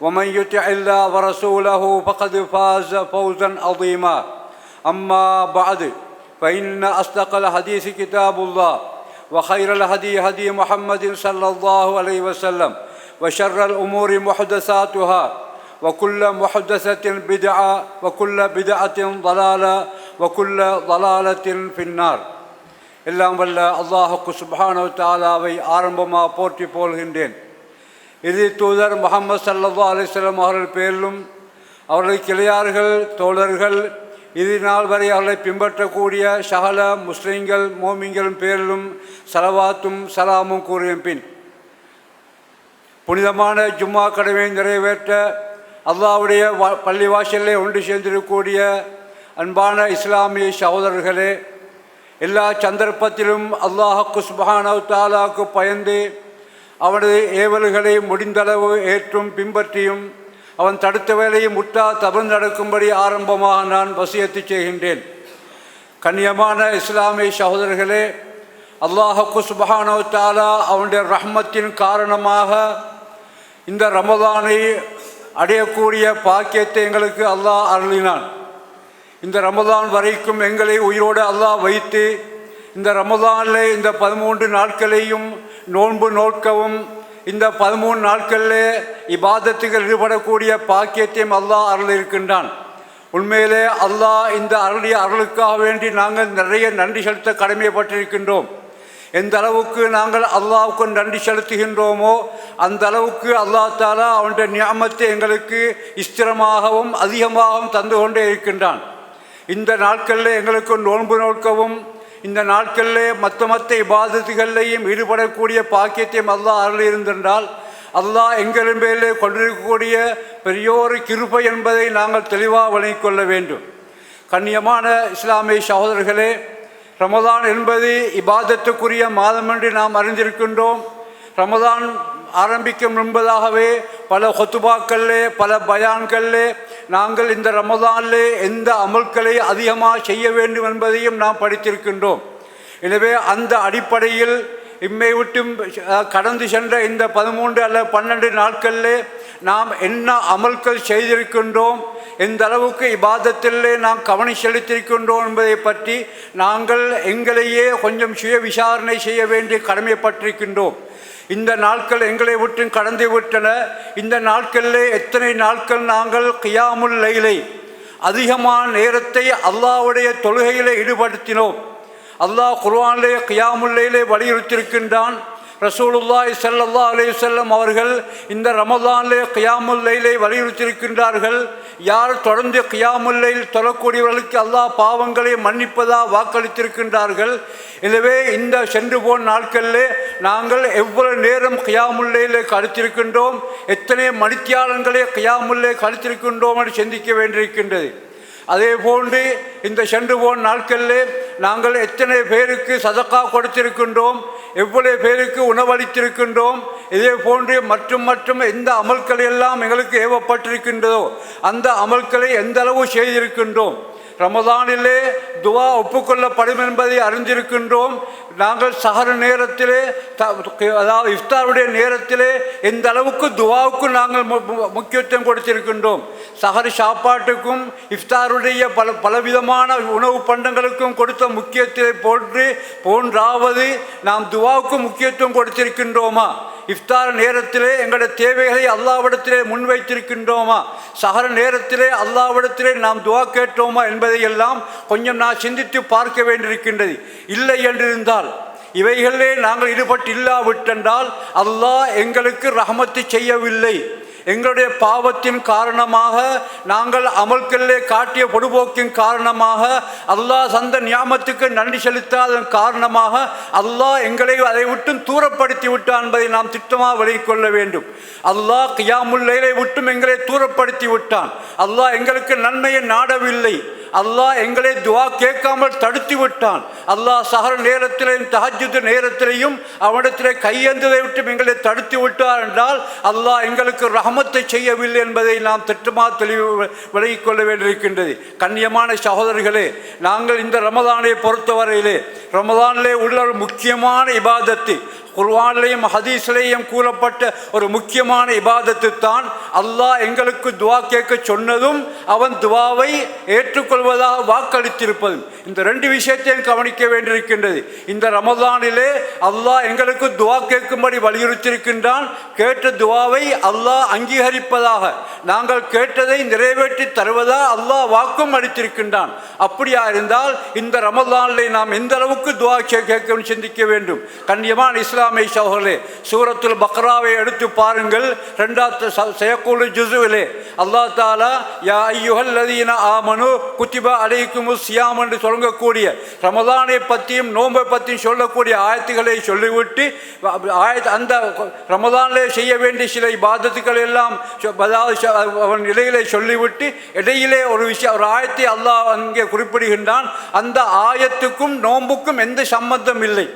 ومن يطع الله ورسوله فقد فاز فوزا عظيما أما بعد فإن أصدق الحديث كتاب الله وخير الهدي هدي محمد صلى الله عليه وسلم وشر الأمور محدثاتها وكل محدثة بدعة وكل بدعة ضلالة وكل ضلالة في النار எல்லாம் வல்ல அல்லாஹுக்கு சுப்ஹானு தாலாவை ஆரம்பமாக போற்றி போல்கின்றேன் இது தூதர் முகமது சல்லா அலிஸ்லாம் அவர்கள் பேரிலும் அவர்களை கிளையார்கள் தோழர்கள் இது நாள் வரை அவர்களை பின்பற்றக்கூடிய சகல முஸ்லீம்கள் மோமிங்களும் பேரிலும் சலவாத்தும் சலாமும் கூறிய பின் புனிதமான ஜும்மா கடமையை நிறைவேற்ற அல்லாவுடைய வா ஒன்று சேர்ந்திருக்கக்கூடிய அன்பான இஸ்லாமிய சகோதரர்களே எல்லா சந்தர்ப்பத்திலும் அல்லாஹுக்கு சுபஹானவு தாலாவுக்கு பயந்து அவனது ஏவல்களை முடிந்தளவு ஏற்றும் பின்பற்றியும் அவன் தடுத்த வேலையை முட்டா தவிர்த்து நடக்கும்படி ஆரம்பமாக நான் வசியத்து செய்கின்றேன். கண்ணியமான இஸ்லாமிய சகோதரர்களே அல்லாஹுக்கு சுபஹானவு தாலா அவனுடைய ரஹ்மத்தின் காரணமாக இந்த ரமதானை அடையக்கூடிய பாக்கியத்தை எங்களுக்கு அல்லாஹ் அருளினான். இந்த ரமதான் வரைக்கும் எங்களை உயிரோடு அல்லாஹ் வைத்து இந்த ரமதானில் இந்த பதிமூன்று நாட்களையும் நோன்பு நோக்கவும். இந்த பதிமூணு நாட்களில் இபாதத்துகள் ஈடுபடக்கூடிய பாக்கியத்தையும் அல்லாஹ் அருள் இருக்கின்றான் உண்மையிலே அல்லாஹ் இந்த அருளிய அருளுக்காக வேண்டி நாங்கள் நிறைய நன்றி செலுத்த கடமைப்பட்டிருக்கின்றோம். எந்த அளவுக்கு நாங்கள் அல்லாவுக்கு நன்றி செலுத்துகின்றோமோ அந்த அளவுக்கு அல்லாஹ் தாலா அவனுடைய நியமத்தை எங்களுக்கு ஸ்திரமாகவும் அதிகமாகவும் தந்து கொண்டே இருக்கின்றான். இந்த நாட்களில் எங்களுக்கு நோன்பு நோக்கவும் இந்த நாட்களில் மற்ற மற்ற இபாதத்துகளையும் ஈடுபடக்கூடிய பாக்கியத்தையும் அல்லாஹ் அருள் இருந்திருந்தால் அல்லாஹ் எங்களின் மேலே கொண்டிருக்கக்கூடிய பெரியோரு கிருபை என்பதை நாங்கள் தெளிவாக வழங்கிக்கொள்ள வேண்டும். கண்ணியமான இஸ்லாமிய சகோதரர்களே ரமதான் என்பது இபாதத்துக்குரிய மாதம் என்று நாம் அறிந்திருக்கின்றோம். ரமதான் ஆரம்பிக்கும் முன்பதாகவே பல ஹொத்துபாக்களில் பல பயான்களில் நாங்கள் இந்த ரமதானில் எந்த அமல்களை அதிகமாக செய்ய வேண்டும் என்பதையும் நாம் படித்திருக்கின்றோம். எனவே அந்த அடிப்படையில் இம்மை விட்டும் கடந்து சென்ற இந்த பதிமூன்று அல்ல பன்னெண்டு நாட்களில் நாம் என்ன அமல்கள் செய்திருக்கின்றோம் எந்த அளவுக்கு இபாதத்திலே நாம் கவனி செலுத்தியிருக்கின்றோம் என்பதை பற்றி நாங்கள் எங்களையே கொஞ்சம் சுய விசாரணை செய்ய வேண்டிய கடமைப்பட்டிருக்கின்றோம். இந்த நாட்கள் எங்களை விட்டு கடந்து விட்டன. இந்த நாட்களில் எத்தனை நாட்கள் நாங்கள் கியாமுல் லைலை அதிகமான நேரத்தை அல்லாவுடைய தொழுகையில் ஈடுபடுத்தினோம். அல்லாஹ் குர்வானிலே கியாமுல்லையிலே வலியுறுத்தியிருக்கின்றான். ரசூலுல்லாய் சல்லல்லா அலே செல்லம் அவர்கள் இந்த ரமதானிலே கியாமுல்லையிலே வலியுறுத்தியிருக்கின்றார்கள். யார் தொடர்ந்து கியாமுல்லையில் தொழக்கூடியவர்களுக்கு அல்லாஹ் பாவங்களை மன்னிப்பதா வாக்களித்திருக்கின்றார்கள். எனவே இந்த சென்று போன நாட்களிலே நாங்கள் எவ்வளவு நேரம் கியாமுல்லையிலே கழித்திருக்கின்றோம் எத்தனை மணித்தியாளங்களே கியாமுல்லை கழித்திருக்கின்றோம் என்று சிந்திக்க வேண்டியிருக்கின்றது. அதே போன்று இந்த சென்று போன நாட்களில் நாங்கள் எத்தனை பேருக்கு சதக்கா கொடுத்திருக்கின்றோம் எவ்வளவு பேருக்கு உணவளித்திருக்கின்றோம் இதே போன்று மற்றும் மற்றும் எந்த அமல்கள் எல்லாம் எங்களுக்கு ஏவப்பட்டிருக்கின்றதோ அந்த அமல்களை எந்த அளவு செய்திருக்கின்றோம். ரமதானிலே துவா ஒப்புக்கொள்ளப்படும் என்பதை அறிந்திருக்கின்றோம். நாங்கள் சகர நேரத்திலே அதாவது இஃப்தாருடைய நேரத்திலே எந்த அளவுக்கு துவாவுக்கு நாங்கள் முக்கியத்துவம் கொடுத்திருக்கின்றோம். சகர சாப்பாட்டுக்கும் இஃப்தாருடைய பல பலவிதமான உணவு பண்டங்களுக்கும் கொடுத்த முக்கியத்துவத்தை போன்று போன்றாவது நாம் துவாவுக்கு முக்கியத்துவம் கொடுத்திருக்கின்றோமா? இஃப்தார் நேரத்திலே எங்களுடைய தேவைகளை அல்லாவிடத்திலே முன்வைத்திருக்கின்றோமா? சகர நேரத்திலே அல்லாவிடத்திலே நாம் துவா கேட்டோமா என்பதை எல்லாம் கொஞ்சம் நான் சிந்தித்து பார்க்க வேண்டியிருக்கின்றது. இல்லை என்றிருந்தால் இவைகளிலே நாங்கள் ஈடுபட்டு இல்லாவிட்டென்றால் அல்லாஹ் எங்களுக்கு ரஹமத்து செய்யவில்லை. எங்களுடைய பாவத்தின் காரணமாக நாங்கள் அமல்களிலே காட்டிய பொடுபோக்கின் காரணமாக அல்லாஹ் சந்த நியாமத்துக்கு நன்றி செலுத்தாதன் காரணமாக அல்லாஹ் எங்களை அதை விட்டும் தூரப்படுத்தி விட்டான் என்பதை நாம் திட்டமாக விலகிக் கொள்ள வேண்டும். அல்லாஹ் கியாமுல்லை விட்டும் எங்களை தூரப்படுத்தி விட்டான். அல்லாஹ் எங்களுக்கு நன்மையை நாடவில்லை. அல்லாஹ் எங்களை துவா கேட்காமல் தடுத்து விட்டான் அல்லாஹ் சகர நேரத்திலையும் தஹஜுது நேரத்திலையும் அவனிடத்திலே கையெழுந்ததை விட்டு எங்களை தடுத்து விட்டார் என்றால் அல்லாஹ் எங்களுக்கு ரஹமத்தை செய்யவில்லை என்பதை நாம் திட்டமாக தெளிவு விலகிக் கொள்ள வேண்டியிருக்கின்றது. கண்ணியமான சகோதரர்களே நாங்கள் இந்த ரமதானை பொறுத்தவரையிலே ரமதானிலே உள்ள ஒரு முக்கியமான இபாதத்து குர்வானிலையும் ஹதீஸ்லேயும் கூறப்பட்ட ஒரு முக்கியமான இபாதத்து தான் அல்லாஹ் எங்களுக்கு துவா கேட்க சொன்னதும் அவன் துவாவை ஏற்றுக்கொள்வதாக வாக்களித்திருப்பதும். இந்த ரெண்டு விஷயத்தையும் கவனிக்க வேண்டியிருக்கின்றது. இந்த ரமதானிலே அல்லாஹ் எங்களுக்கு துவா கேட்கும்படி வலியுறுத்தியிருக்கின்றான். கேட்ட துவாவை அல்லாஹ் அங்கீகரிப்பதாக. நாங்கள் கேட்டதை நிறைவேற்றி தருவதா அல்லாஹ் வாக்கும் அளித்திருக்கின்றான். அப்படியா இருந்தால் இந்த ரமதானிலே நாம் எந்த அளவுக்கு துவா கேட்க சிந்திக்க வேண்டும். கண்ணியமான இஸ்லாமிய சகோதரே சூரத்துல் பக்ராவை எடுத்து பாருங்கள். ரெண்டாவது செயக்கூடு ஜுசுவிலே அல்லா தாலா யா ஐயுகல் ஆமனு குத்திபா அலைக்கும் சியாம் என்று சொல்லக்கூடிய ரமதானை பற்றியும் நோன்பை பற்றியும் சொல்லக்கூடிய ஆயத்துக்களை சொல்லிவிட்டு ஆயத் அந்த ரமதானிலே செய்ய வேண்டிய சில பாதத்துக்கள் எல்லாம் சொ- அதாவது அவன் இடையிலே சொல்லிவிட்டு இடையிலே ஒரு விஷயம் ஒரு ஆயத்தை அல்லாஹ் அங்கே குறிப்பிடுகின்றான். அந்த ஆயத்துக்கும் நோன்புக்கும் எந்த சம்பந்தம் இல்லை.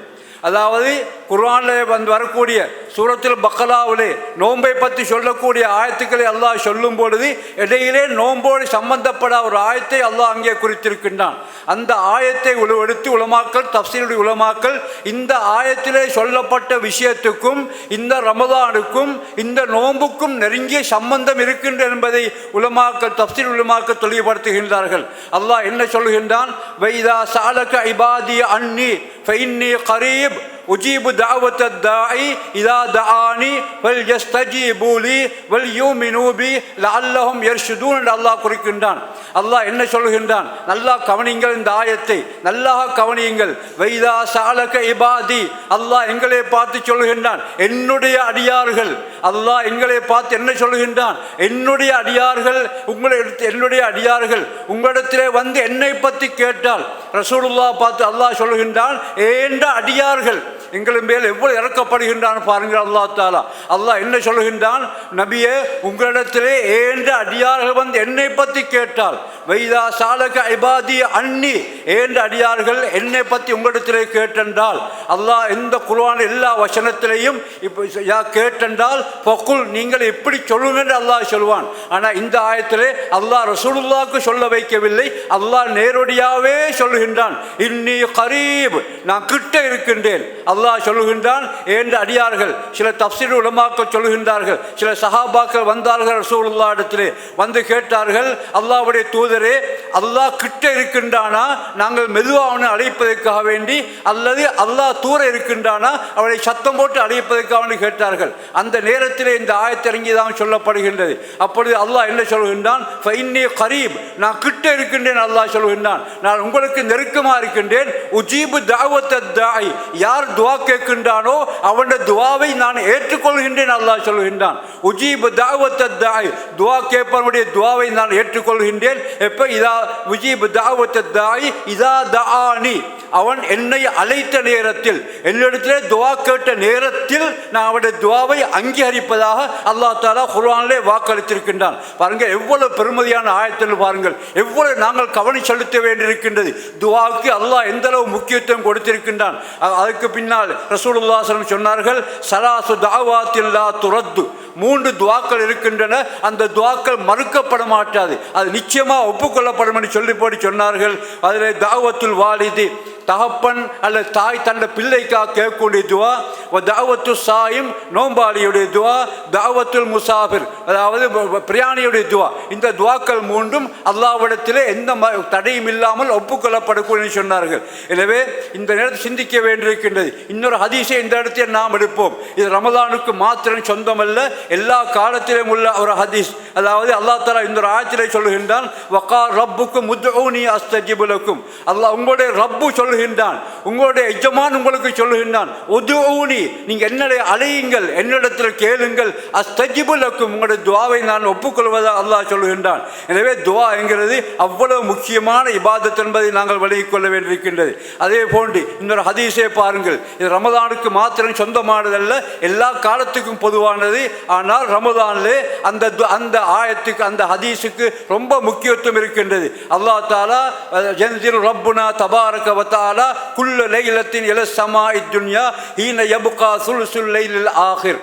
அதாவது குர்வானிலே வந்து வரக்கூடிய சூரத்தில் பக்கலாவிலே நோன்பை பற்றி சொல்லக்கூடிய ஆயத்துக்களை அல்லாஹ் சொல்லும் பொழுது இடையிலே நோன்போடு சம்பந்தப்பட ஒரு ஆயத்தை அல்லாஹ் அங்கே குறித்திருக்கின்றான். அந்த ஆயத்தை உழுவெடுத்து உலமாக்கல் தப்சீருடைய உலமாக்கல் இந்த ஆயத்திலே சொல்லப்பட்ட விஷயத்துக்கும் இந்த ரமதானுக்கும் இந்த நோன்புக்கும் நெருங்கிய சம்பந்தம் இருக்கின்ற என்பதை உலமாக்கல் தப்சீர் உலமாக்கல் தெளிவுபடுத்துகின்றார்கள். அல்லாஹ் என்ன சொல்கின்றான் வைதா சாலக ஐபாதி அன்னி ஃபைன்னி கரீப் உஜீபு தாவத்த தாஇ இதா தானி வல் யஸ்தஜீபு லி வல் யூ மினூபி லஅல்லஹும் யர்ஷுதூன் என்று அல்லாஹ் குறிக்கின்றான். அல்லாஹ் என்ன சொல்கின்றான்? நல்லா கவனியுங்கள் இந்த ஆயத்தை. நல்லா கவனியுங்கள். வைதா சாலக இபாதி. அல்லாஹ் எங்களை பார்த்து சொல்கின்றான். என்னுடைய அடியார்கள். அல்லாஹ் எங்களை பார்த்து என்ன சொல்கின்றான்? என்னுடைய அடியார்கள் உங்களை எடுத்து என்னுடைய அடியார்கள் உங்களிடத்திலே வந்து என்னை பற்றி கேட்டால் ரசூலுல்லா பார்த்து அல்லாஹ் சொல்கின்றான் ஏண்ட அடியார்கள்? எங்களின் மேல் எவ்வளவு இறக்கப்படுகின்றான் பாருங்கள் அல்லாஹ் தாலா. அல்லாஹ் என்ன சொல்கின்றான் நபியே உங்களிடத்திலே ஏன்ற அடியார்கள் வந்து என்னை பற்றி கேட்டால் வைதா சாலக ஐபாதி அன்னி ஏன்ற அடியார்கள் என்னை பற்றி உங்களிடத்திலே கேட்டென்றால் அல்லாஹ் எந்த குர்ஆன் எல்லா வசனத்திலையும் இப்போ யா கேட்டென்றால் பொக்குள் நீங்கள் எப்படி சொல்லுங்க என்று அல்லாஹ் சொல்வான். ஆனால் இந்த ஆயத்திலே அல்லாஹ் ரசூலுல்லாவுக்கு சொல்ல வைக்கவில்லை. அல்லாஹ் நேரடியாகவே சொல்லுகின்றான் இன்னி கரீப் நான் கிட்ட இருக்கின்றேன். அல்லாஹ் சொல்லுகின்றான் என்று அடியார்கள் சில தப்சீர் உலமாக்கள் சொல்லுகின்றார்கள் சில சஹாபாக்கள் வந்தார்கள் ரசூலுல்லா இடத்திலே வந்து கேட்டார்கள் அல்லாவுடைய தூதரே அல்லாஹ் கிட்ட இருக்கின்றானா? நாங்கள் மெதுவாக அவனை அழைப்பதற்காக வேண்டி அல்லது அல்லாஹ் தூர இருக்கின்றானா? அவனை சத்தம் போட்டு அழைப்பதற்காக கேட்டார்கள். அந்த நேரத்திலே இந்த ஆயத்திறங்கி தான் சொல்லப்படுகின்றது. அப்பொழுது அல்லாஹ் என்ன சொல்கின்றான் கரீப் நான் கிட்ட இருக்கின்றேன் அல்லாஹ் சொல்கின்றான் நான் உங்களுக்கு நெருக்கமாக இருக்கின்றேன். உஜீபு தாவத்த தாய் யார் துவா துவா கேட்கின்றானோ அவனுடைய துவாவை நான் ஏற்றுக்கொள்கின்றேன் அல்லாஹ் சொல்கின்றான். உஜீபு தாவத்த தாய் துவா கேட்பவனுடைய துவாவை நான் ஏற்றுக்கொள்கின்றேன். எப்ப? இதா உஜீபு தாவத்த தாய் இதா தானி அவன் என்னை அழைத்த நேரத்தில் என்னிடத்திலே துவா கேட்ட நேரத்தில் நான் அவனுடைய துவாவை அங்கீகரிப்பதாக அல்லாஹ் தாலா குர்ஆனிலே வாக்களித்திருக்கின்றான். பாருங்க எவ்வளவு பெருமதியான ஆயத்தில் பாருங்கள். எவ்வளவு நாங்கள் கவனி செலுத்த வேண்டியிருக்கின்றது. துவாவுக்கு அல்லாஹ் எந்த அளவு முக்கியத்துவம் கொடுத்திருக்கின்றான். அதுக்கு பின்னால் ரசூலுல்லாஹ் சொன்னார்கள் சராசு தாவாத்தில்லா துரத்து. மூன்று துவாக்கள் இருக்கின்றன. அந்த துவாக்கள் மறுக்கப்பட மாட்டாது. அது நிச்சயமாக ஒப்புக்கொள்ளப்படும் என்று சொல்லி போட்டு சொன்னார்கள். அதில் தாவத்துல் வாலிதி தகப்பன் அல்லது தாய் தன்னை பிள்ளைக்காக கேட்கக்கூடிய துவா தாவத்து சாயும் நோம்பாளியுடைய துவா தாவத்துல் முசாஃபிர். அதாவது பிரியாணியுடைய துவா. இந்த துவாக்கள் மூன்றும் அல்லாவிடத்தில் எந்த ம- தடையும் இல்லாமல் ஒப்புக்கொள்ளப்படக்கூடும் சொன்னார்கள். எனவே இந்த நேரத்தில் சிந்திக்க வேண்டியிருக்கின்றது. இன்னொரு ஹதீஸை இந்த இடத்தில் நாம் எடுப்போம். இது ரமதானுக்கு மாத்திரம் சொந்தமல்ல எல்லா காலத்திலும் உள்ள ஒரு ஹதீஸ். அதாவது அல்லாஹ் தலா இந்த ஒரு ஆயத்திலே சொல்லுகின்றான் வக்கா ரப்புக்கும் முத்ஊனி அஸ்தஜிபுலக்கும் அல்லாஹ் உங்களுடைய ரப்பு சொல்லுகின்றான் உங்களுடைய எஜமான் உங்களுக்கு சொல்லுகின்றான் உதவுனி நீங்கள் என்னுடைய அழையுங்கள் என்னிடத்தில் கேளுங்கள் அஸ்தஜிபுலக்கும் உங்களுடைய துவாவை நான் ஒப்புக்கொள்வதாக அல்லாஹ் சொல்லுகின்றான் எனவே துவா என்கிறது அவ்வளவு முக்கியமான இபாதத் என்பதை நாங்கள் விலகிக் கொள்ள வேண்டியிருக்கின்றது. அதே போன்று இன்னொரு ஹதீஸை பாருங்கள். இது ரமதானுக்கு மாத்திரம் சொந்தமானதல்ல எல்லா காலத்துக்கும் பொதுவானது. ஆனால் ரமதானிலே அந்த அந்த ஆயத்துக்கு அந்த ஹதீஸுக்கு ரொம்ப முக்கியத்துவம் இருக்கின்றது. அல்லா தாலா ஜென்சில் ரப்புனா தபாரக வத்தா குல்ல லைலத்தின் இல சமா இத்துன்யா ஹீன யபுகா சுல் சுல் லைலில் ஆகிர்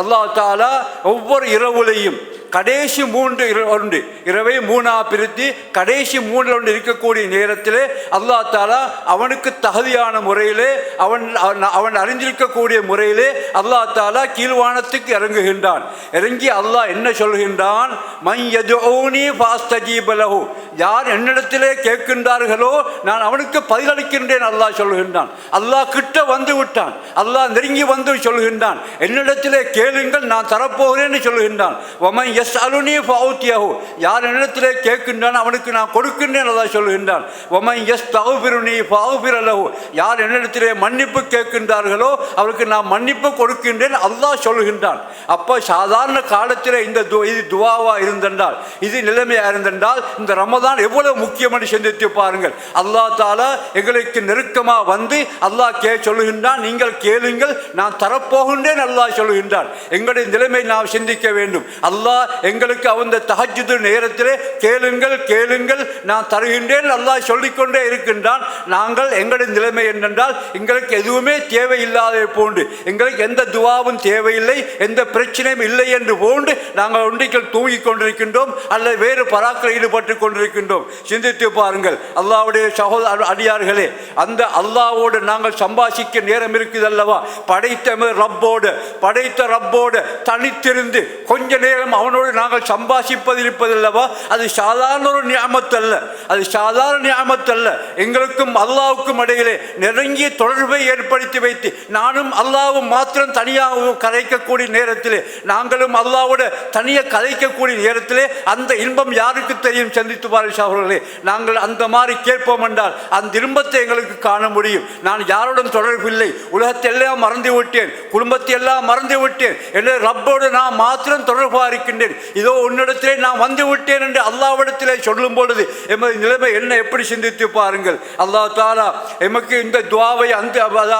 அல்லாஹ் தாலா ஒவ்வொரு இரவுலையும் கடைசி மூன்று ஒன்று. இரவை மூணாக பிரித்து கடைசி மூன்றில் ஒன்று இருக்கக்கூடிய நேரத்திலே அல்லாஹ் தாலா அவனுக்கு தகுதியான முறையிலே அவன் அவன் அவன் முறையிலே அல்லாஹ் தாலா கீழ்வானத்துக்கு இறங்குகின்றான். இறங்கி அல்லாஹ் என்ன சொல்கின்றான்? மையஜோனி யதுஊனி யார் என்னிடத்திலே கேட்கின்றார்களோ நான் அவனுக்கு பதிலளிக்கின்றேன் அல்லாஹ் சொல்கின்றான். அல்லாஹ் கிட்ட வந்து விட்டான். அல்லாஹ் நெருங்கி வந்து சொல்கின்றான். என்னிடத்திலே கேளுங்கள் நான் தரப்போகிறேன்னு சொல்கின்றான். ஒமன் எஸ் அலுனி ஃபவுத்தியஹு யார் என்னிடத்திலே கேட்கின்றான் அவனுக்கு நான் கொடுக்கின்றேன் அல்லாஹ் சொல்கின்றான். ஒமன் எஸ் தகுபிருனி ஃபவுபிரலஹு யார் என்னிடத்திலே மன்னிப்பு கேட்கின்றார்களோ அவருக்கு நான் மன்னிப்பு கொடுக்கின்றேன் அல்லாஹ் சொல்கின்றான். அப்போ சாதாரண காலத்தில் இந்த து இது துவாவாக இருந்தென்றால் இது நிலைமையாக இருந்தென்றால் இந்த ரமதான் எவ்வளவு முக்கியம் சிந்தித்து பாருங்கள். அல்லா தாலா எங்களுக்கு நெருக்கமாக வந்து அல்லாஹ் கே சொல்லுகின்றான் நீங்கள் கேளுங்கள் நான் தரப்போகின்றேன் அல்லாஹ் சொல்லுகின்றான் எங்களுடைய நிலைமை நாம் சிந்திக்க வேண்டும். அல்லாஹ் எங்களுக்கு அந்த தஹஜ்ஜுது நேரத்திலே கேளுங்கள் கேளுங்கள் நான் தருகின்றேன் அல்லாஹ் சொல்லிக்கொண்டே இருக்கின்றான். நாங்கள் எங்களுடைய நிலைமை என்னென்றால் எங்களுக்கு எதுவுமே தேவையில்லாத போன்று எங்களுக்கு எந்த துவாவும் தேவையில்லை எந்த பிரச்சனையும் இல்லை என்று போன்று நாங்கள் ஒன்றைகள் தூங்கிக் கொண்டிருக்கின்றோம் அல்லது வேறு பராக்கில் ஈடுபட்டு கொண்டிருக்கின்றோம். சிந்தித்து பாருங்கள் அல்லாவுடைய சகோதர அடியார்களே அந்த அல்லாவோடு நாங்கள் சம்பாஷிக்க நேரம் இருக்குது அல்லவா படைத்த ரப்போடு படைத்த ரப்போடு தனித்திருந்து கொஞ்ச நேரம் அவனோடு நாங்கள் சம்பாஷிப்பதிருப்பதில்லவா அது சாதாரண ஒரு நியாமத்து அல்ல அது சாதாரண நியாமத்து அல்ல எங்களுக்கும் அல்லாவுக்கும் இடையிலே நெருங்கிய தொடர்பை ஏற்படுத்தி வைத்து நானும் அல்லாவும் மாத்திரம் தனியாக கதைக்கக்கூடிய நேரத்திலே நாங்களும் அல்லாவோட தனியாக கதைக்கக்கூடிய நேரத்திலே அந்த இன்பம் யாருக்கு தெரியும்? சந்தித்து பாரு சகோதரர்களே நாங்கள் அந்த மாதிரி கேட்போம் என்றால் அந்த இன்பத்தை எங்களுக்கு காண முடியும். நான் யாருடன் தொடர்பில்லை உலகத்தை எல்லாம் மறந்து விட்டேன் குடும்பத்தை எல்லாம் மறந்து விட்டேன் என்று ரப்போடு நான் மாத்திரம் தொடர்பாக இருக்கின்றேன். விட்டேன் இதோ உன்னிடத்திலே நான் வந்து விட்டேன் என்று அல்லாவிடத்திலே சொல்லும் பொழுது எமது நிலைமை என்ன? எப்படி சிந்தித்து பாருங்கள். அல்லா தாரா எமக்கு இந்த துவாவை அந்த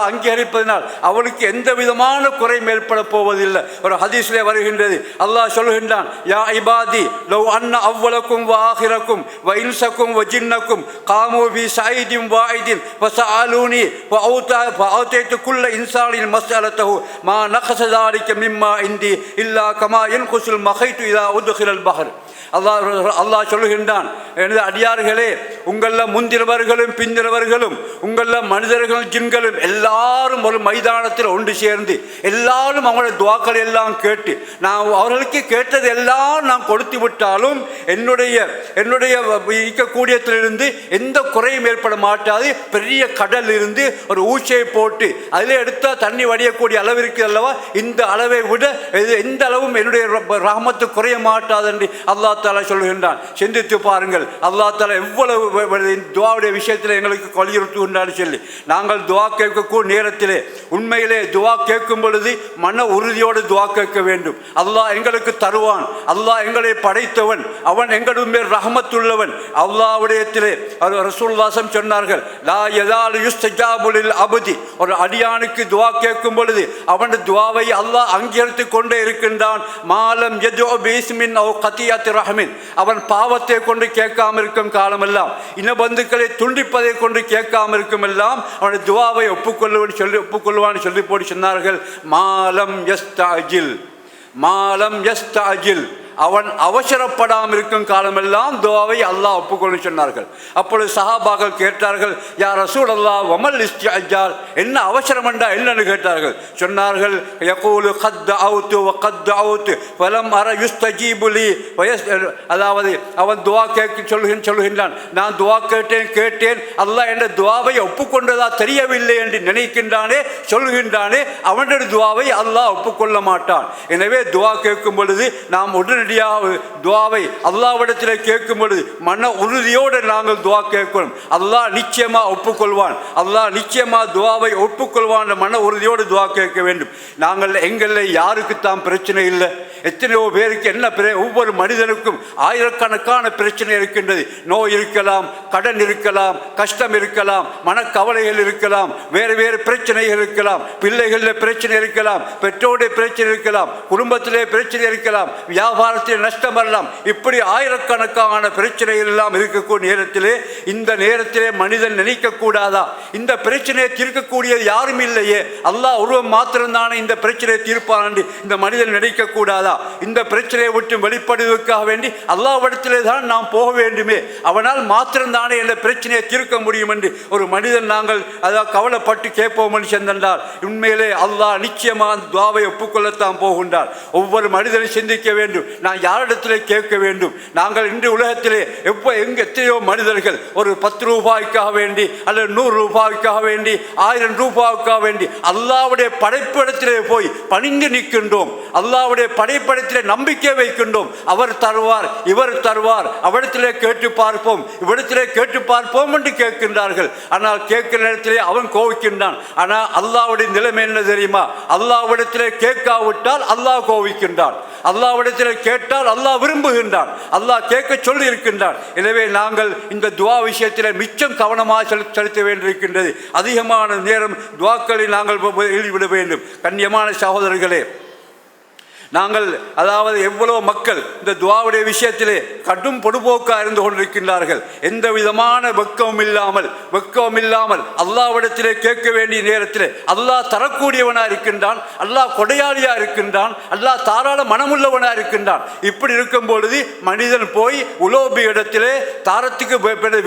அங்கீகரிப்பதனால் அவனுக்கு எந்த விதமான குறை ஏற்பட போவதில்லை. ஒரு ஹதீஸ்லே வருகின்றது. அல்லாஹ் சொல்கின்றான் யா இபாதி லவ் அன்ன அவ்வளக்கும் வாஹிரக்கும் வைன்சக்கும் வஜின்னக்கும் காமு பி சாயிதிம் வாயிதின் வசாலூனி அவுத்தேத்து குள்ள இன்சாலின் மசாலத்தகு மா நகசதாரிக்க மிம்மா இந்தி இல்லா கமா என் குசுல் மகை يده إذا أدخل البحر. அல்லாஹ் அல்லாஹ் சொல்லுகின்றான் எனது அடியார்களே உங்களில் முந்தினவர்களும் பிந்தினவர்களும் உங்களில் மனிதர்களும் ஜின்களும் எல்லாரும் ஒரு மைதானத்தில் ஒன்று சேர்ந்து எல்லாரும் அவங்களோட துவாக்கள் எல்லாம் கேட்டு நான் அவர்களுக்கு கேட்டது எல்லாம் நான் கொடுத்து விட்டாலும் என்னுடைய என்னுடைய இருக்கக்கூடியத்திலிருந்து எந்த குறையும் ஏற்பட மாட்டாது. பெரிய கடல் இருந்து ஒரு ஊச்சையை போட்டு அதில் எடுத்தால் தண்ணி வடியக்கூடிய அளவு இருக்குது அல்லவா? இந்த அளவை விட எந்த அளவும் என்னுடைய ரகமத்து குறைய மாட்டாது என்று அல்லாஹ் தாலா சொல்லுகின்றான். சிந்தித்து பாருங்கள். அல்லா தாலா எவ்வளவு துவாவுடைய விஷயத்தில் எங்களுக்கு வலியுறுத்துகின்றான்னு சொல்லி. நாங்கள் துவா கேட்கக்கூடிய நேரத்திலே. உண்மையிலே துவா கேட்கும் பொழுது மன உறுதியோடு துவா கேட்க வேண்டும். அல்லாஹ் எங்களுக்கு தருவான். அல்லாஹ் எங்களை படைத்தவன். அவன் எங்களுடைய மேல் ரஹமத்துள்ளவன் அல்லாவுடையத்திலே அது ரசூல்லாசம் சொன்னார்கள் லா யதால் யுஸ்தஜாபுலில் அபதி. ஒரு அடியானுக்கு துவா கேட்கும் பொழுது அவன் துவாவை அல்லாஹ் அங்கீகரித்து கொண்டே இருக்கின்றான். மாலம் எதோ பீஸ்மின் ஓ கத்தியாத்து ரஹமின் அவன் பாவத்தை கொண்டு கேட்காம இருக்கும் காலமெல்லாம் இனபந்துக்களை துண்டிப்பதை கொண்டு கேட்காம இருக்கும் எல்லாம் அவனுடைய துவாவை ஒப்புக்கொள்ளுவன் சொல்லி ஒப்புக்கொள்வான்னு சொல்லி போட்டு சொன்னார்கள் மாலம் எஸ்தாஜில் மாலம் யஸ்தாஜில் அவன் அவசரப்படாமல் இருக்கும் காலமெல்லாம் துவாவை அல்லாஹ் ஒப்புக்கொண்டு சொன்னார்கள். அப்பொழுது சஹாபாக்கள் கேட்டார்கள் யார் ரசூல் அல்லாஹ் வமல் இஸ்திஅஜால் என்ன அவசரம் என்றா என்னன்னு கேட்டார்கள். சொன்னார்கள் யகூலு கத் அவுத்து கத் அவுத்து ஃபலம் அர யுஸ்தஜீபுலி வயஸ் அதாவது அவன் துவா கேட்க சொல்லுகின் சொல்லுகின்றான். நான் துவா கேட்டேன் கேட்டேன். அல்லாஹ் என்ற துவாவை ஒப்புக்கொண்டதா தெரியவில்லை என்று நினைக்கின்றானே சொல்கின்றானே அவனுடைய துவாவை அல்லாஹ் ஒப்புக்கொள்ள மாட்டான். எனவே துவா கேட்கும் பொழுது நாம் உடனடியாக துவாவை அல்லாவிடத்தில் கேட்கும் பொழுது மன உறுதியோடு நாங்கள் துவா கேட்கணும். அல்லா நிச்சயமா ஒப்புக்கொள்வான். அல்லா நிச்சயமா துவாவை ஒப்புக்கொள்வான் மன உறுதியோடு துவா கேட்க வேண்டும். நாங்கள் எங்களில் யாருக்குத்தான் பிரச்சனை இல்லை. எத்தனையோ பேருக்கு என்ன பிர ஒவ்வொரு மனிதனுக்கும் ஆயிரக்கணக்கான பிரச்சனை இருக்கின்றது. நோய் இருக்கலாம் கடன் இருக்கலாம் கஷ்டம் இருக்கலாம் மனக்கவலைகள் இருக்கலாம் வேறு வேறு பிரச்சனைகள் இருக்கலாம் பிள்ளைகளில் பிரச்சனை இருக்கலாம் பெற்றோருடைய பிரச்சனை இருக்கலாம் குடும்பத்திலே பிரச்சனை இருக்கலாம் வியாபார நஷ்டம் நஷ்டமெல்லாம் இப்படி ஆயிரக்கணக்கான பிரச்சனைகள் எல்லாம் இருக்கக்கூடிய நேரத்திலே இந்த நேரத்திலே மனிதன் நினைக்கக்கூடாதா? இந்த பிரச்சனையை தீர்க்கக்கூடியது யாரும் இல்லையே. அல்லாஹ் உருவம் மாத்திரம்தானே இந்த பிரச்சனையை தீர்ப்பான் இந்த மனிதன் நினைக்கக்கூடாதா? இந்த பிரச்சனையை விட்டு வெளிப்படுவதற்காக வேண்டி அல்லாவிடத்திலே தான் நாம் போக வேண்டுமே. அவனால் மாத்திரம்தானே இந்த பிரச்சனையை தீர்க்க முடியும் என்று ஒரு மனிதன் நாங்கள் அதாவது கவலைப்பட்டு கேட்போம் என்று என்றால் உண்மையிலே அல்லாஹ் நிச்சயமாக துவாவை ஒப்புக்கொள்ளத்தான் போகின்றார் ஒவ்வொரு மனிதனும் சிந்திக்க வேண்டும். நான் யாரிடத்திலே கேட்க வேண்டும்? நாங்கள் இன்று உலகத்திலே எப்போ எங்கே எத்தனையோ மனிதர்கள் ஒரு பத்து ரூபாய்க்காக வேண்டி அல்லது நூறு ரூபாய்க்காக வேண்டி ஆயிரம் ரூபாய்க்காக வேண்டி அல்லாவுடைய படைப்பிடத்திலே போய் பணிந்து நிற்கின்றோம். அல்லாவுடைய படைப்பிடத்திலே நம்பிக்கை வைக்கின்றோம். அவர் தருவார் இவர் தருவார். அவரிடத்திலே கேட்டு பார்ப்போம். இவ்விடத்திலே கேட்டு பார்ப்போம் என்று கேட்கின்றார்கள். ஆனால் கேட்கிற நேரத்திலே அவன் கோவிக்கின்றான். ஆனால் அல்லாவுடைய நிலைமை என்ன தெரியுமா? அல்லாவிடத்திலே கேட்காவிட்டால் அல்லாஹ் கோவிக்கின்றான். அல்லாவிடத்திலே கேட்டால் அல்லாஹ் விரும்புகின்றான். அல்லாஹ் கேட்க சொல்லி இருக்கின்றான் எனவே நாங்கள் இந்த துவா விஷயத்தில் மிச்சம் கவனமாக செலு- செலுத்த வேண்டியிருக்கின்றது. அதிகமான நேரம் துவாக்களை நாங்கள் எழுதிவிட வேண்டும். கண்ணியமான சகோதரர்களே நாங்கள் அதாவது எவ்வளோ மக்கள் இந்த துவாவுடைய விஷயத்திலே கடும் பொடுபோக்காக இருந்து கொண்டிருக்கின்றார்கள். எந்த விதமான வெக்கமும் இல்லாமல் வெக்கமும் இல்லாமல் அல்லாவிடத்திலே கேட்க வேண்டிய நேரத்திலே அல்லாஹ் தரக்கூடியவனாக இருக்கின்றான் அல்லாஹ் கொடையாளியாக இருக்கின்றான் அல்லாஹ் தாராள மனமுள்ளவனாக இருக்கின்றான். இப்படி இருக்கும் பொழுது மனிதன் போய் உலோபி இடத்திலே தாரத்துக்கு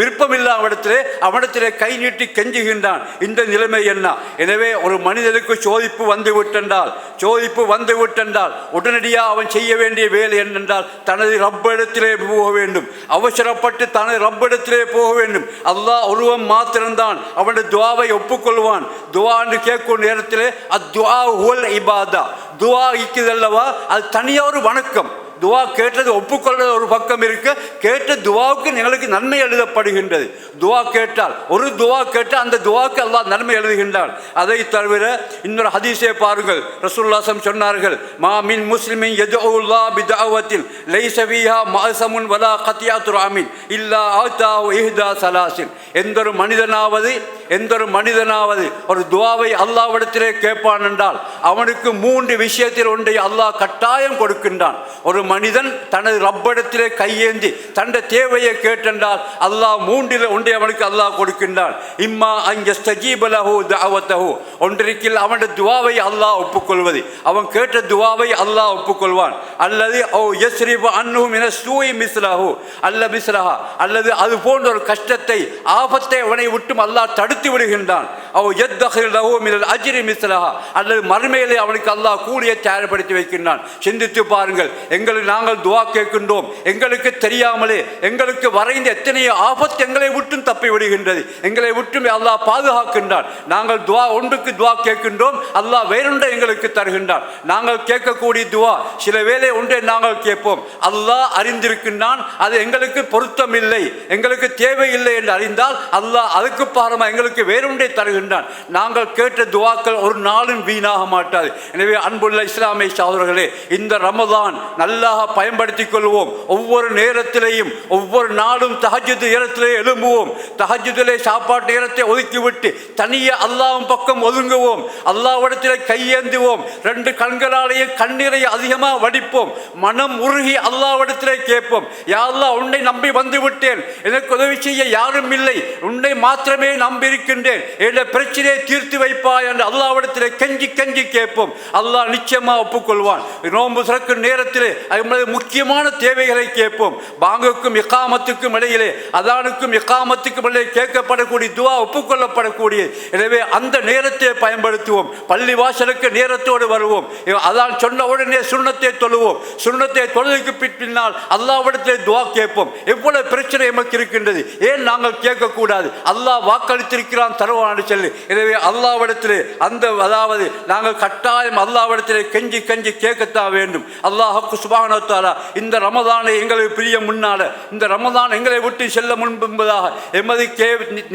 விருப்பம் இல்லாத இடத்திலே அவனிடத்திலே கை நீட்டி கெஞ்சுகின்றான். இந்த நிலைமை என்ன? எனவே ஒரு மனிதனுக்கு சோதிப்பு வந்து விட்டென்றால் சோதிப்பு வந்து விட்டென்றால் உடனடியாக அவன் செய்ய வேண்டிய வேலை என்னென்றால் தனது ரப்பிடத்திலே போக வேண்டும். அவசரப்பட்டு தனது ரப்பிடத்திலே போக வேண்டும். அல்லாஹ் ஒருவன் மாத்திரம்தான். அவனுடைய துவாவை ஒப்புக்கொள்வான். துவா என்று கேட்கும் நேரத்திலே அத்துவா உல் இபாதா. துவா இக்குதல்லவா அது தனியாக ஒரு வணக்கம். துவா கேட்டது ஒப்புக்கொள்ள ஒரு பக்கம் இருக்கு. கேட்ட துவாவுக்கு எங்களுக்கு நன்மை எழுதப்படுகின்றது. துவா கேட்டால் ஒரு துவா கேட்டால் அந்த துவாக்கு அல்லாஹ் நன்மை எழுதுகின்றான். அதை தவிர இன்னொரு ஹதீஸே பாருங்கள். ரசூல்லாசம் சொன்னார்கள் மா மின் முஸ்லிமின் எதுல்லா பிதாவத்தில் லைசவியா மாசமுன் வலா கத்தியா துராமின் இல்லா ஆத்தா இஹ்தா சலாசின். எந்த ஒரு மனிதனாவது எந்த ஒரு மனிதனாவது ஒரு துவாவை அல்லாவிடத்திலே கேட்பான் என்றால் அவனுக்கு மூன்று விஷயத்தில் ஒன்றை அல்லாஹ் கட்டாயம் கொடுக்கின்றான். ஒரு மனிதன் தனது ரப்பிடத்திலே கையேந்தி தன்னுடைய தேவையை கேட்டென்றால் அல்லாஹ் மூன்றில் ஒன்றை அவனுக்கு அல்லாஹ் கொடுக்கின்றான். இம்மா அங்கே ஸ்தஜீபலஹோ தாவத்தஹு ஒன்றிற்கில் அவனுடைய துவாவை அல்லாஹ் ஒப்புக்கொள்வது. அவன் கேட்ட துவாவை அல்லாஹ் ஒப்புக்கொள்வான். அல்லது ஓ எஸ்ரீபு அன்னு மின சூய் மிஸ்லஹு. அல்ல மிஸ்ரஹா அல்லது அது போன்ற ஒரு கஷ்டத்தை ஆபத்தை அவனை விட்டும் அல்லாஹ் தடுத்து விடுகின்றான். ஓ எத்தகில் லஹு மினல் அஜ்ரி மிஸ்லஹா. அல்லது மறுமையிலே அவனுக்கு அல்லாஹ் கூலியை தயார்படுத்தி வைக்கின்றான். சிந்தித்து பாருங்கள். எங்களை நாங்கள் துவா கேட்கின்றோம். எங்களுக்கு தெரியாமலே எங்களுக்கு வரைந்த எத்தனையோ ஆபத்து எங்களை விட்டும் தப்பி விடுகின்றது. எங்களை விட்டும் அல்லாஹ் பாதுகாக்கின்றான். நாங்கள் துவா ஒன்றுக்கு துவா கேட்கின்றோம். அல்லாஹ் வேறொன்றை எங்களுக்கு தருகின்றான். நாங்கள் கேட்கக்கூடிய துவா சில வேளை ஒன்றை நாங்கள் கேட்போம். அல்லாஹ் அறிந்திருக்கின்றான். அது எங்களுக்கு பொருத்தம் இல்லை எங்களுக்கு தேவையில்லை என்று அறிந்தால் அல்லாஹ் அதுக்கு பாரமா எங்களுக்கு வேறொன்றை தருகின்றான். நாங்கள் கேட்ட துவாக்கள் ஒரு நாளும் வீணாக மாட்டாது. எனவே அன்புள்ள இஸ்லாமிய சகோதரர்களே இந்த ரமதான் நல்லாக பயன்படுத்திக் கொள்வோம். ஒவ்வொரு நேரத்திலேயும் ஒவ்வொரு நாளும் தகஜது நேரத்திலே எழும்புவோம். தஹஜ்ஜுதிலே சாப்பாட்டு நேரத்தை ஒதுக்கிவிட்டு தனியே அல்லாவும் பக்கம் ஒதுங்குவோம். அல்லாவிடத்தில் கையேந்துவோம். ரெண்டு கண்களாலேயே கண்ணீரை அதிகமாக வடிப்போம். மனம் உருகி அல்லாவிடத்திலே கேட்போம். யா உன்னை நம்பி வந்து விட்டேன் எனக்கு உதவி செய்ய யாரும் இல்லை. உன்னை மாத்திரமே நம்பியிருக்கின்றேன். என்ற பிரச்சனையை தீர்த்து வைப்பாய் என்று அல்லாவிடத்தில் கெஞ்சி கெஞ்சி கேட்போம். அல்லாஹ் நிச்சயமாக ஒப்புக்கொள்வான். நோன்பு சிறக்கும் நேரத்தில் அது முக்கியமான தேவைகளை கேட்போம். பாங்குக்கும் இக்காமத்துக்கும் இடையிலே அதானுக்கும் இக்காமத்துக்கும் இடையே கேட்கப்படக்கூடிய துவா ஒப்புக்கொள்ளப்படக்கூடிய. எனவே அந்த நேரத்தை பயன்படுத்துவோம். பள்ளி வாசலுக்கு நேரத்தோடு வருவோம். அதான் சொன்ன உடனே சுண்ணத்தை தொழுவோம். சுண்ணத்தை தொழுதுக்கு பின்னால் அல்லாவிடத்தில் துவா கேட்போம். எவ்வளவு பிரச்சனை எமக்கு இருக்கின்றது? ஏன் நாங்கள் கேட்கக்கூடாது? அல்லாஹ் வாக்களித்திருக்கிறான் தருவான் சொல்லி எனவே அல்லாவிடத்தில் அந்த அதாவது நாங்கள் கட்டாயம் அல்லாவிடத்தில் கெஞ்சி கெஞ்சி கேட்கத்தான் வேண்டும். அல்லாஹுக்கு சுபானத்தாரா இந்த ரமதானை எங்களுக்கு பிரிய முன்னால இந்த ரமதான் எங்களை விட்டு செல்ல முன்பதாக எமது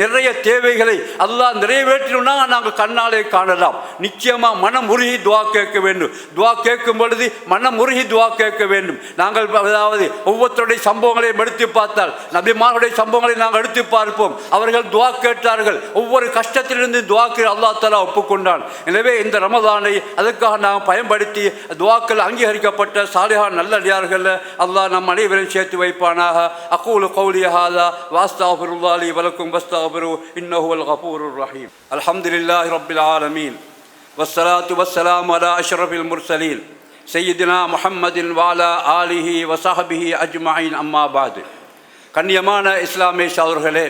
நிறைய தேவைகளை அல்லாஹ் நிறைவேற்றினா நாங்கள் கண்ணாலே காணலாம். நிச்சயமா மனம் உருகி துவா கேட்க வேண்டும். துவா கேட்கும் பொழுது மனம் உருகி துவா கேட்க வேண்டும். நாங்கள் அதாவது ஒவ்வொருத்தருடைய சம்பவங்களை எடுத்து பார்த்தால் நபிமாருடைய சம்பவங்களை நாங்கள் எடுத்து பார்ப்போம். அவர்கள் துவா கேட்டார்கள். ஒவ்வொரு கஷ்டத்திலிருந்து துவாக்கு அல்லா தலா ஒப்புக்கொண்டான் எனவே இந்த ரமதானை அதுக்காக நாங்கள் பயன்படுத்தி துவாக்கள் அங்கீகரிக்கப்பட்ட சாலிஹா நல்லடியார்கள் அல்லாஹ் நம் அனைவரையும் சேர்த்து வைப்பானாக அக்கூலு கௌலியஹாதா வாஸ்தாஃபிருல்லாலி வலக்கும் வஸ்தாஃபிரு இன்னஹுவல் கபூருர் ரஹீம் அல்ஹம்துலில்லாஹி ரப்பில் ஆலமீன் والصلاة والسلام على أشرف المرسلين سيدنا محمد وعلى آله وصحبه أجمعين أما بعد கண்ணியமான இஸ்லாமிய சகோதரர்களே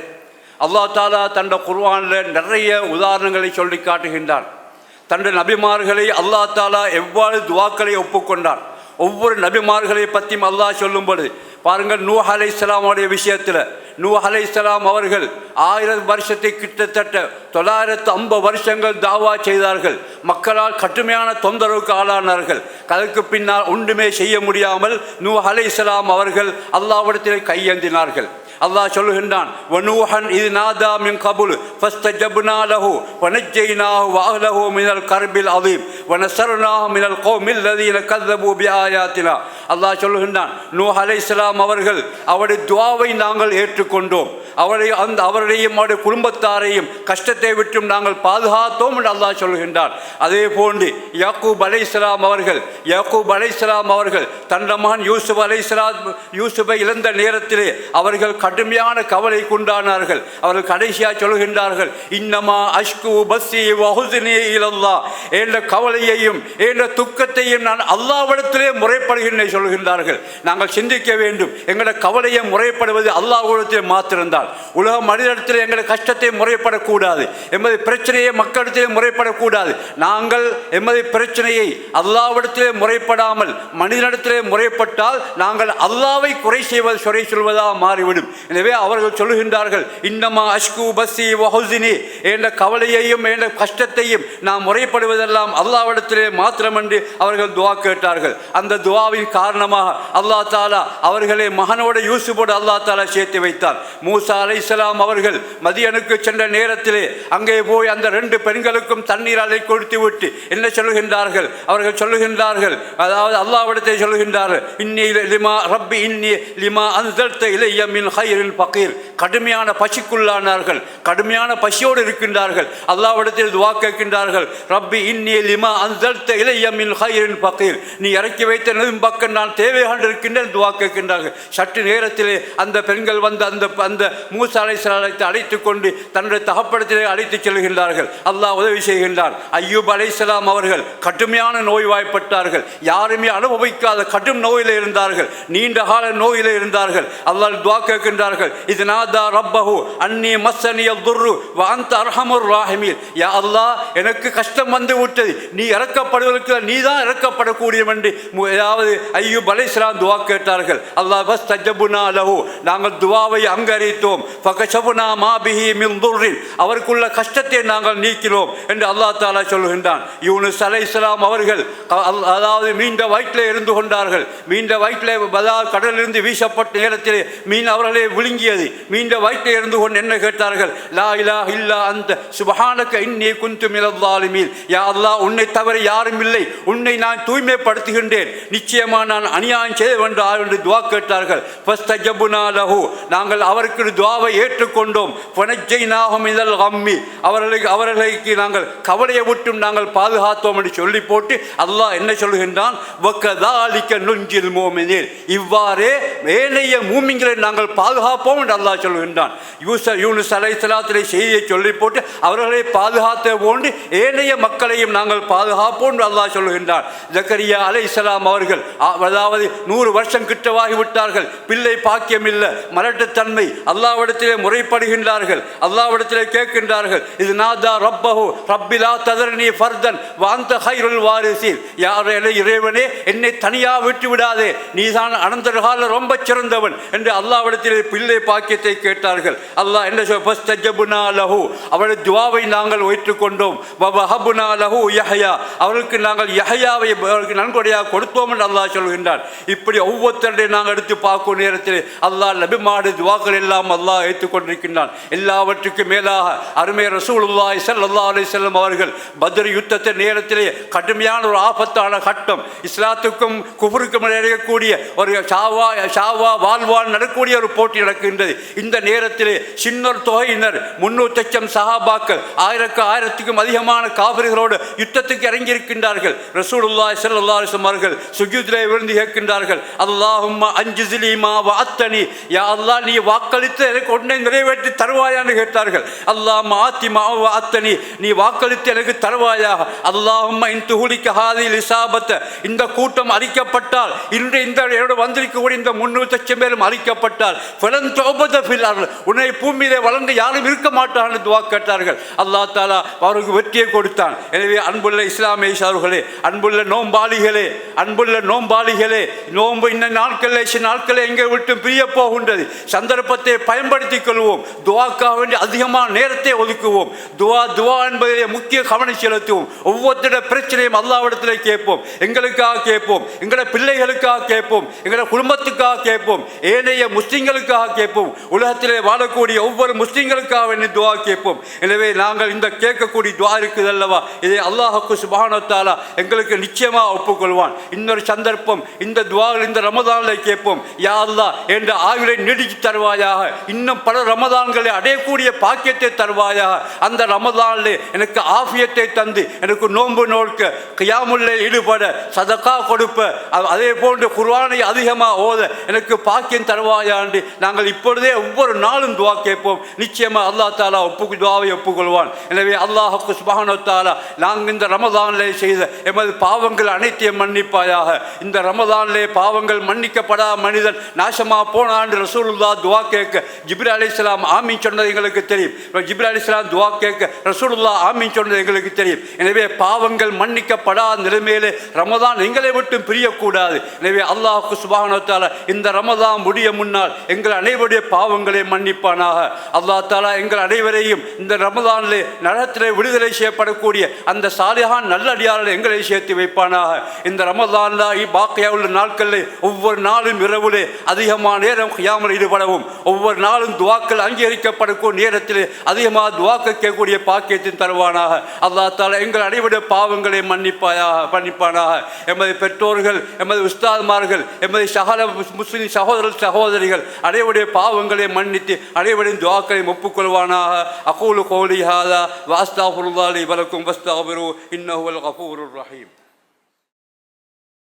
அல்லாஹ் தாலா தண்ட குர்வானில் நிறைய உதாரணங்களை சொல்லி காட்டுகின்றான். தண்ட நபிமார்களை அல்லாஹ் தாலா எவ்வாறு துவாக்களை ஒப்புக்கொண்டான்? ஒவ்வொரு நபிமார்களை பற்றியும் அல்லாஹ் சொல்லும்போது பாருங்கள் நூ அலை இஸ்லாமுடைய விஷயத்தில் நூ அலை இஸ்லாம் அவர்கள் ஆயிரம் வருஷத்தை கிட்டத்தட்ட தொள்ளாயிரத்து ஐம்பது வருஷங்கள் தாவா செய்தார்கள். மக்களால் கடுமையான தொந்தரவுக்கு ஆளானார்கள். அதற்கு பின்னால் ஒன்றுமே செய்ய முடியாமல் நூ அலை இஸ்லாம் அவர்கள் அல்லாவிடத்தில் கையேந்தினார்கள். அல்லாஹ் சொல்லுகின்றான் வனூஹன் இது நாதா கபுல் ஃபஸ்த ஜப்னாலஹு வனஜ்ஜைனாஹு வஅஹ்லஹு மினல் கர்பில் அதீம் வனஸர்னாஹு மினல் கௌமில் லதீன கல்லபு பி அல்லாஹ் சொல்லுகின்றான் நூஹ் அலைஹிஸ்ஸலாம் அவர்கள் அவருடைய துவாவை நாங்கள் ஏற்றுக்கொண்டோம். அவரை அந்த அவரையும் அவருடைய குடும்பத்தாரையும் கஷ்டத்தை விட்டும் நாங்கள் பாதுகாத்தோம் என்று அல்லாஹ் சொல்கின்றார் அதே போன்று யாக்கூப் அலை இஸ்லாம் அவர்கள் யாக்கூப் அலை இஸ்லாம் அவர்கள் தன் மகன் யூசுப் அலை இஸ்லாம் யூசுஃபை இழந்த நேரத்திலே அவர்கள் கடுமையான கவலை கொண்டானார்கள் அவர்கள் கடைசியாக சொல்கின்றார்கள் இன்னமா அஷ்கு பஸ்ஸி வகுதினே இலல்லா. என்ற கவலையையும் என்ற துக்கத்தையும் நான் அல்லாவிடத்திலே முறைப்படுகின்றேன் சொல்கின்றார்கள். நாங்கள் சிந்திக்க வேண்டும். எங்களோட கவலையை முறைப்படுவது அல்லாஹிடத்தில் மாத்திருந்தால் உலக மனிதத்தில் எங்களோட கஷ்டத்தை முறைப்படக்கூடாது. எமது பிரச்சனையை மக்களிடத்திலே முறைப்படக்கூடாது. நாங்கள் எமது பிரச்சனையை அல்லாவிடத்திலே முறைப்படாமல் மனிதனிடத்திலே முறைப்பட்டால் நாங்கள் அல்லாவை குறை செய்வது சொறை சொல்வதாக மாறிவிடும். எனவே அவர்கள் சொல்லுகின்றார்கள் இன்னமா அஷ்கு பஸ்ஸி வஹுசினி என்ற கவலையையும் என்ற கஷ்டத்தையும் நாம் முறைப்படுவதெல்லாம் அல்லாவிடத்திலே மாத்திரமன்று அவர்கள் துவா கேட்டார்கள். அந்த துவாவின் காரணமாக அல்லா தாலா அவர்களை மகனோட யூசுஃபோடு அல்லா தாலா சேர்த்து வைத்தார் மூசா அலை அவர்கள் மதியனுக்கு சென்ற நேரத்திலே அங்கே போய் அந்த ரெண்டு பெண்களுக்கும் தண்ணீர் அலை கொடுத்து விட்டு என்ன சொல்லுகின்றார்கள்? அவர்கள் சொல்லுகின்றார்கள் அதாவது அல்லாவிடத்தை சொல்லுகின்றார்கள் இன்னி லிமா ரப்பி இன்னி லிமா அன்சல்த இலைய மின் ஹைரில் பகீர் கடுமையான பசிக்குள்ளானார்கள் கடுமையான பசியோடு இருக்கின்றார்கள். அல்லாவிடத்தில் துவா கேட்கின்றார்கள் ரப்பி இன்னே லிமா அன்சல்த இலைய மின் ஹைரில் பகீர் நீ இறக்கி வைத்த நெதும் பக்கம் நான் தேவையாண்டு இருக்கின்றேன் துவா கேட்கின்றார்கள். சற்று நேரத்திலே அந்த பெண்கள் வந்து அந்த அந்த மூசா அலைசலாத்தை அழைத்து கொண்டு தன்னுடைய தகப்படத்திலே அழைத்து செல்கின்றார்கள். அல்லாஹ் உதவி செய்கின்றார் ஐயூப் அலைசலாம் அவர்கள் கடுமையான நோய்வாய்ப்பட்டார்கள். யாருமே அனுபவிக்காத கடும் நோயில் இருந்தார்கள். நீண்ட கால நோயில் இருந்தார்கள். அல்லாஹ் துவா கேட்கின்றார்கள் இது நாதா ரப்பஹு அன்னி மஸ்ஸனிய துர்ரு வாந்த அர்ஹமுர் ராஹிமீர் யா அல்லா எனக்கு கஷ்டம் வந்து விட்டது. நீ இறக்கப்படுவதற்கு நீ தான் இறக்கப்படக்கூடியவன் என்று ஏதாவது அதாவது பலேஸ்லாம் துவா கேட்டார்கள். அல்லாஹ் பஸ் தஜபுனா லஹு. நாங்கள் துவாவை அங்கரித்தோம் ஃபகஷபுனா மாபிஹி மின் துர்ரில் அவருக்குள்ள கஷ்டத்தை நாங்கள் நீக்கினோம் என்று அல்லா தாலா சொல்கின்றான் யூனுஸ் அலை இஸ்லாம் அவர்கள் அதாவது மீண்ட வயிற்றில் இருந்து கொண்டார்கள். மீண்ட வயிற்றில் அதாவது கடலிலிருந்து வீசப்பட்ட நேரத்தில் மீன் அவர்களை விழுங்கியது. மீண்ட வயிற்றை இருந்து கொண்டு என்ன கேட்டார்கள்? லா இலா இல்லா அந்த. சுபஹானக்க இன்னே குந்து மினல் ஸாலிமீன். யா அல்லாஹ் உன்னை தவிர யாரும் இல்லை. உன்னை நான் தூய்மைப்படுத்துகின்றேன். நிச்சயமாக நான் அநியாயம் செய்ய வேண்டாம் என்று துவா கேட்டார்கள். ஃபஸ்ட் ஜபுனா லஹு. நாங்கள் அவருக்கு துவாவை ஏற்றுக்கொண்டோம். புனஜை நாகம் இதழ் அம்மி அவர்களுக்கு அவர்களுக்கு நாங்கள் கவலையை விட்டும் நாங்கள் பாதுகாத்தோம் என்று சொல்லி போட்டு அல்லாஹ் என்ன சொல்கின்றான் வக்கதாலிக்க நுஞ்சில் மோமினீர் இவ்வாறே ஏனைய மூமிங்களை நாங்கள் பாது பாதுகாப்போம் என்று அல்லாஹ் சொல்கின்றான். யூச யூனுஸ் அலை சலாத்திலே செய்தியை சொல்லி போட்டு அவர்களை பாதுகாத்த போன்று ஏனைய மக்களையும் நாங்கள் பாதுகாப்போம் என்று அல்லாஹ் சொல்கின்றான். ஜக்கரியா அலை இஸ்லாம் அவர்கள் அதாவது நூறு வருஷம் கிட்டவாகி விட்டார்கள். பிள்ளை பாக்கியம் இல்லை மலட்டுத்தன்மை அல்லாவிடத்திலே முறைப்படுகின்றார்கள் அல்லாவிடத்திலே கேட்கின்றார்கள். இது நாதா ரப்பஹு ரப்பிலா ததர்னி ஃபர்தன் வாந்த ஹைருல் வாரிசீன். யார் இறைவனே என்னை தனியாக விட்டு விடாதே நீதான் அனந்தர கால ரொம்ப சிறந்தவன் என்று அல்லாவிடத்திலே பிள்ளை பாக்கியத்தை கேட்டார்கள். அல்லாஹ் என்ன சொல்? லஹு. துவாவை நாங்கள் வைத்துக்கொண்டோம் வஹபுனா லஹு அவருக்கு நாங்கள் யஹயாவை அவருக்கு நன்கொடையாக கொடுத்தோம் என்று அல்லாஹ் சொல்கின்றான். இப்படி ஒவ்வொருத்தருடைய நாங்கள் எடுத்து பார்க்கும் நேரத்தில் அல்லாஹ் நபிமாடு துவாக்கள் எல்லாம் அல்லாஹ் ஏற்றுக்கொண்டிருக்கின்றான் எல்லாவற்றுக்கும் மேலாக அருமை ரசூலுல்லாஹி ஸல்லல்லாஹு அலி செல்லம் அவர்கள் பத்ரி யுத்தத்தை நேரத்திலே கடுமையான ஒரு ஆபத்தான கட்டம். இஸ்லாத்துக்கும் குபருக்கும் இடையக்கூடிய ஒரு ஷாவா ஷாவா வாழ்வான் நடக்கக்கூடிய ஒரு போட்டி நடக்கின்றது. இந்த நேரத்தில் சின்னர் தொகையினர் முன்னூறு லட்சம் சஹாபாக்கள் ஆயிரக்கு ஆயிரத்துக்கும் அதிகமான காவிரிகளோடு யுத்தத்துக்கு இறங்கியிருக்கின்றார்கள். ரசூலுல்லா ஸல்லல்லாஹு அவர்கள் சுஜூதிலே விழுந்து கேட்கின்றார்கள் அல்லாஹும் அஞ்சுசிலி மா வாத்தனி யா அல்லா நீ வாக்களித்து எனக்கு உடனே நிறைவேற்றி தருவாயான்னு கேட்டார்கள். அல்லா மாத்தி மா வாத்தனி நீ வாக்களித்து எனக்கு தருவாயாக அல்லாஹும் இன் துகுலிக்க ஹாதில் இசாபத்த இந்த கூட்டம் அழிக்கப்பட்டால் இன்று இந்த என்னோட வந்திருக்கக்கூடிய இந்த முன்னூறு லட்சம் பேரும் அழிக்கப்பட்டால் பிறன் தோபத உன்னை பூமியிலே வளர்ந்து யாரும் இருக்க மாட்டார்கள் துவா கேட்டார்கள். அல்லாஹ் தாலா அவருக்கு வெற்றியை கொடுத்தான். எனவே அன்புள்ள இஸ்லாமிய சார்களே அன்புள்ள நோம்பாளிகளே அன்புள்ள நோம்பாளிகளே நோன்பு இந்த நாட்கள் சில எங்கே விட்டு பிரிய போகின்றது. சந்தர்ப்பத்தை பயன்படுத்திக் கொள்வோம். துவாக்காக வேண்டி அதிகமான நேரத்தை ஒதுக்குவோம். துவா துவா என்பதிலே முக்கிய கவனம் செலுத்துவோம். ஒவ்வொருத்தருடைய பிரச்சனையும் அல்லாவிடத்தில் கேட்போம். எங்களுக்காக கேட்போம். எங்களோட பிள்ளைகளுக்காக கேட்போம். எங்களோட குடும்பத்துக்காக கேட்போம். ஏனைய முஸ்லீம்களுக்காக கேட்போம். உலகத்திலே வாழக்கூடிய ஒவ்வொரு முஸ்லீம்களுக்காக வேண்டி துவா கேட்போம். எனவே நாங்கள் இந்த கேட்கக்கூடிய துவா இருக்குது அல்லவா இதை அல்லாஹுக்கு சுபானத்தாலா எங்களுக்கு நிச்சயமாக ஒப்புக்கொள்வான். இன்னொரு சந்தர்ப்பம் இந்த துவாவில் இந்த ரமதானில் கேட்போம். யா அல்லா என்ற ஆயுளை நீடித்து தருவாயாக. இன்னும் பல ரமதான்களை அடையக்கூடிய பாக்கியத்தை தருவாயாக. அந்த ரமதானில் எனக்கு ஆஃபியத்தை தந்து எனக்கு நோன்பு நோக்க கியாமுல்ல ஈடுபட சதக்கா கொடுப்ப அதே போன்று குர்வானை அதிகமாக ஓத எனக்கு பாக்கியம் தருவாயாண்டு நாங்கள் இப்பொழுதே ஒவ்வொரு நாளும் துவா கேட்போம். நிச்சயமாக அல்லாஹ் தாலா ஒப்பு துவாவை ஒப்புக்கொள்வான். எனவே அல்லாஹுக்கு சுபஹானு தாலா நாங்கள் இந்த ரமதானிலே செய்த எமது பாவங்கள் அனைத்தையும் மன்னிப்பாயாக. இந்த ரமதானிலே பாவங்கள் மன்னிக்கப்படா மனிதன் நாசமாக போன ஆண்டு ரசூலுல்லா துவா கேட்க ஜிப்ரி அலிஸ்லாம் ஆமீன் சொன்னது எங்களுக்கு தெரியும். ஜிப்ரி அலிஸ்லாம் துவா கேட்க ரசூலுல்லா ஆமீன் சொன்னது எங்களுக்கு தெரியும். எனவே பாவங்கள் மன்னிக்கப்படாத நிலைமையிலே ரமதான் எங்களை விட்டு பிரியக்கூடாது. எனவே அல்லாஹுக்கு சுபானோ தாலா இந்த ரமதான் முடிய முன்னால் எங்கள் அனைவருடைய பாவங்களை மன்னிப்பானாக. அல்லா தாலா எங்கள் அனைவரையும் இந்த ரமதானிலே நலத்திலே விடுதலை செய்யப்படக்கூடிய அந்த சாலிஹான் நல்லடியாரில் எங்களை சேர்த்து வைப்பானாக. இந்த ரமதான்ல பாக்கையா உள்ள நாட்களில் ஒவ்வொரு நாளும் இரவுலே அதிகமான நேரம் கியாமல் ஈடுபடவும் ஒவ்வொரு நாளும் துவாக்கள் அங்கீகரிக்கப்படக்கூடிய நேரத்தில் அதிகமாக துவாக்க கேட்கக்கூடிய பாக்கியத்தின் தருவானாக. அல்லா தாலா எங்கள் அனைவருடைய பாவங்களை மன்னிப்பாயாக மன்னிப்பானாக. எமது பெற்றோர்கள் எமது உஸ்தாத்மார்கள் எமது சகல முஸ்லிம் சகோதரர் சகோதரிகள் அனைவருடைய பாவங்களை மன்னித்து அனைவரின் துவாக்களை ஒப்புக்கொள்வானாக. அகூலு கோலி ஹாதா வாஸ்தாஃபுல்லாலி வலக்கும் வஸ்தாபிரு இன்னஹுல் கஃபூருர் ரஹீம்.